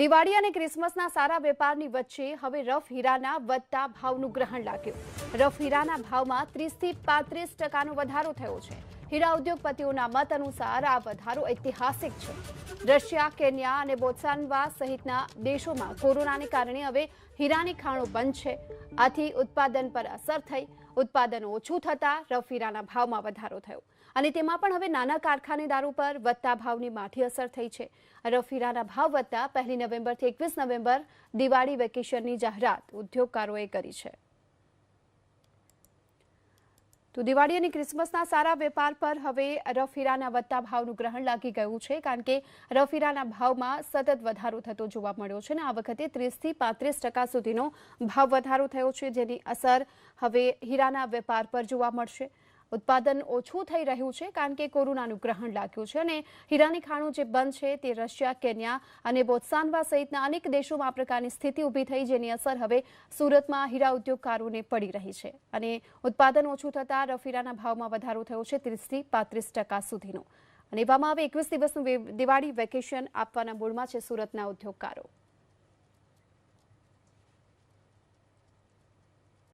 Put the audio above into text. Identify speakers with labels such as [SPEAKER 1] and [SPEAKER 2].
[SPEAKER 1] દિવાળી અને ક્રિસમસના સારા વેપારની વચ્ચે હવે રફ હીરાના વધતા ભાવનું ગ્રહણ લાગ્યું. રફ હીરાના ભાવમાં ત્રીસથી પાંત્રીસ ટકાનો વધારો થયો છે. હીરા ઉદ્યોગપતિઓના મત અનુસાર આ વધારો ઐતિહાસિક છે. રશિયા, કેન્યા અને બોત્સાનવા સહિતના દેશોમાં કોરોનાને કારણે હવે હીરાની ખાણો બંધ છે. આથી ઉત્પાદન પર અસર થઈ. ઉત્પાદન ઓછું થતાં રફ હીરાના ભાવમાં વધારો થયો. અને તેમાં પણ હવે નાના કારખાનેદારો પર વધતા ભાવની માઠી અસર થઈ છે. રફ હીરાના ભાવ વધતા પહેલી નવેમ્બરથી એકવીસ નવેમ્બર દિવાળી વેકેશનની જાહેરાત ઉદ્યોગકારોએ કરી છે. તો દિવાળી અને ક્રિસમસના સારા વેપાર પર હવે રફીરાના વધતા ભાવનું ગ્રહણ લાગી ગયું છે, કારણ કે રફીરાના ભાવમાં સતત વધારો થતો જોવા મળ્યો છે અને આ વખતે ત્રીસથી પાંત્રીસ ટકા સુધીનો ભાવ વધારો થયો છે, જેની અસર હવે હીરાના વેપાર પર જોવા મળશે. ઉત્પાદન ઓછું થઈ રહ્યું છે કારણ કે કોરોનાનું ગ્રહણ લાગ્યું છે અને હીરાની ખાણું જે બંધ છે તે રશિયા, કેન્યા અને બોત્સાનવા સહિતના અનેક દેશોમાં આ પ્રકારની સ્થિતિ ઊભી થઈ જેની અસર હવે સુરતમાં હીરા ઉદ્યોગકારોને પડી રહી છે. અને ઉત્પાદન ઓછું થતાં રફીરાના ભાવમાં વધારો થયો છે ત્રીસથી પાંત્રીસ ટકા સુધીનો. અને એવામાં હવે એકવીસ દિવસનું દિવાળી વેકેશન આપવાના મૂળમાં છે સુરતના ઉદ્યોગકારો.